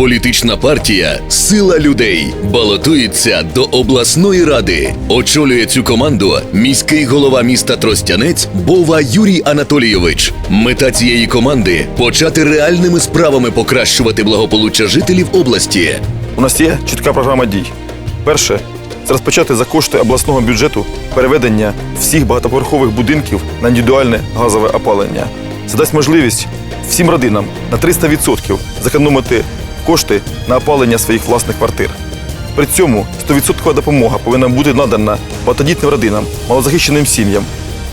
Політична партія Сила людей балотується до обласної ради. Очолює цю команду міський голова міста Тростянець Бова Юрій Анатолійович. Мета цієї команди почати реальними справами покращувати благополуччя жителів області. У нас є чітка програма дій. Перше це розпочати за кошти обласного бюджету переведення всіх багатоповерхових будинків на індивідуальне газове опалення. Це дасть можливість всім родинам на 300% зекономити кошти на опалення своїх власних квартир. При цьому 100% допомога повинна бути надана багатодітним родинам, малозахищеним сім'ям,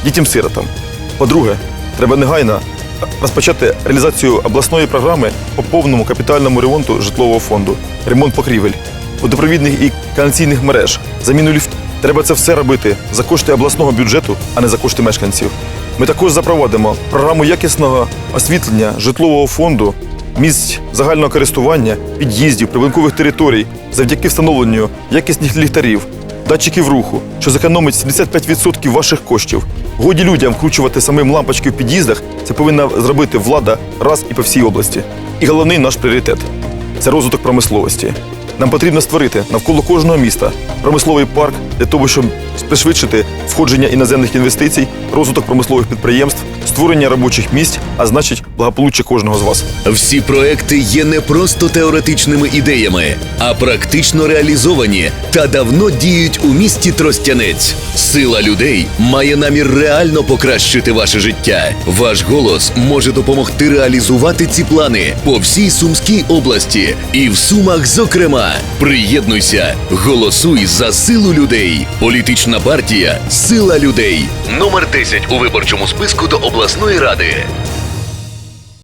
дітям-сиротам. По-друге, треба негайно розпочати реалізацію обласної програми по повному капітальному ремонту житлового фонду, ремонт покрівель, водопровідних і каналізаційних мереж, заміну ліфтів. Треба це все робити за кошти обласного бюджету, а не за кошти мешканців. Ми також запровадимо програму якісного освітлення житлового фонду, місць загального користування, під'їздів, прибудинкових територій завдяки встановленню якісних ліхтарів, датчиків руху, що зекономить 75% ваших коштів. Годі людям вкручувати самим лампочки в під'їздах. Це повинна зробити влада раз і по всій області. І головний наш пріоритет це розвиток промисловості. Нам потрібно створити навколо кожного міста промисловий парк для того, щоб пришвидшити входження іноземних інвестицій, розвиток промислових підприємств, створення робочих місць, а значить благополуччя кожного з вас. Всі проекти є не просто теоретичними ідеями, а практично реалізовані та давно діють у місті Тростянець. Сила людей має намір реально покращити ваше життя. Ваш голос може допомогти реалізувати ці плани по всій Сумській області і в Сумах, зокрема. Приєднуйся, голосуй за силу людей. Політична партія Сила людей. Номер 10 у виборчому списку до обласної ради.